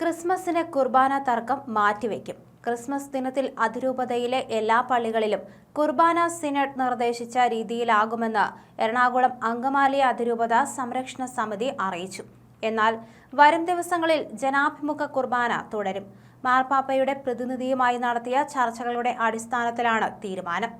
ക്രിസ്മസിന് കുർബാന തർക്കം മാറ്റിവെക്കും. ക്രിസ്മസ് ദിനത്തിൽ അതിരൂപതയിലെ എല്ലാ പള്ളികളിലും കുർബാന സിനഡ് നിർദ്ദേശിച്ച രീതിയിലാകുമെന്ന് എറണാകുളം അങ്കമാലി അതിരൂപത സംരക്ഷണ സമിതി അറിയിച്ചു. എന്നാൽ വരും ദിവസങ്ങളിൽ ജനാഭിമുഖ കുർബാന തുടരും. മാർപ്പാപ്പയുടെ പ്രതിനിധിയുമായി നടത്തിയ ചർച്ചകളുടെ അടിസ്ഥാനത്തിലാണ് തീരുമാനം.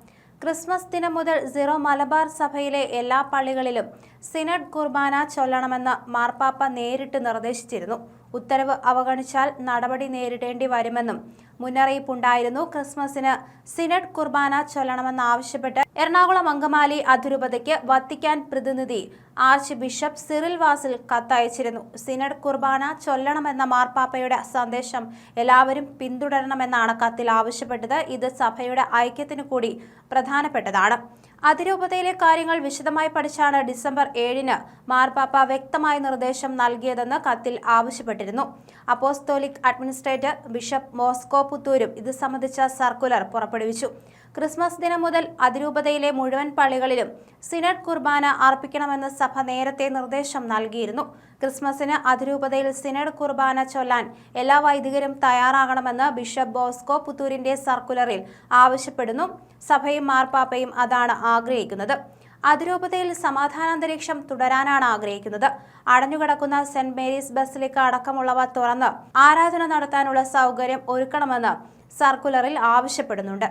ക്രിസ്മസ് ദിനം മുതൽ സിറോ മലബാർ സഭയിലെ എല്ലാ പള്ളികളിലും സിനഡ് കുർബാന ചൊല്ലണമെന്ന് മാർപ്പാപ്പ നേരിട്ട് നിർദ്ദേശിച്ചിരുന്നു. ഉത്തരവ് അവഗണിച്ചാൽ നടപടി നേരിടേണ്ടി വരുമെന്നും മുന്നറിയിപ്പുണ്ടായിരുന്നു. ക്രിസ്മസിന് സിനഡ് കുർബാന ചൊല്ലണമെന്നാവശ്യപ്പെട്ട് എറണാകുളം അങ്കമാലി അതിരൂപതയ്ക്ക് വത്തിക്കാൻ പ്രതിനിധി ആർച്ച് ബിഷപ്പ് സിറിൽ വാസിൽ കത്തയച്ചിരുന്നു. സിനഡ് കുർബാന ചൊല്ലണമെന്ന മാർപ്പാപ്പയുടെ സന്ദേശം എല്ലാവരും പിന്തുടരണമെന്നാണ് കത്തിൽ ആവശ്യപ്പെട്ടത്. ഇത് സഭയുടെ ഐക്യത്തിനു കൂടി പ്രധാനപ്പെട്ടതാണ്. അതിരൂപതയിലെ കാര്യങ്ങൾ വിശദമായി പഠിച്ചാണ് ഡിസംബർ ഏഴിന് മാർപ്പാപ്പ വ്യക്തമായ നിർദ്ദേശം നൽകിയതെന്ന് കത്തിൽ ആവശ്യപ്പെട്ടിരുന്നു. അപ്പോസ്തോലിക് അഡ്മിനിസ്ട്രേറ്റർ ബിഷപ്പ് മോസ്കോ പുത്തൂരും ഇത് സംബന്ധിച്ച സർക്കുലർ പുറപ്പെടുവിച്ചു. ക്രിസ്മസ് ദിനം മുതൽ അതിരൂപതയിലെ മുഴുവൻ പള്ളികളിലും സിനഡ് കുർബാന അർപ്പിക്കണമെന്ന് സഭ നേരത്തെ നിർദ്ദേശം നൽകിയിരുന്നു. ക്രിസ്മസിന് അതിരൂപതയിൽ സിനഡ് കുർബാന ചൊല്ലാൻ എല്ലാ വൈദികരും തയ്യാറാകണമെന്ന് ബിഷപ്പ് ബോസ്കോ പുത്തൂരിന്റെ സർക്കുലറിൽ ആവശ്യപ്പെടുന്നു. സഭയും മാർപ്പാപ്പയും അതാണ് ആഗ്രഹിക്കുന്നത്. അതിരൂപതയിൽ സമാധാനാന്തരീക്ഷം തുടരാനാണ് ആഗ്രഹിക്കുന്നത്. അടഞ്ഞുകിടക്കുന്ന സെന്റ് മേരീസ് ബസിലിക്ക അടക്കമുള്ളവ തുറന്ന് ആരാധന നടത്താനുള്ള സൗകര്യം ഒരുക്കണമെന്ന് സർക്കുലറിൽ ആവശ്യപ്പെടുന്നുണ്ട്.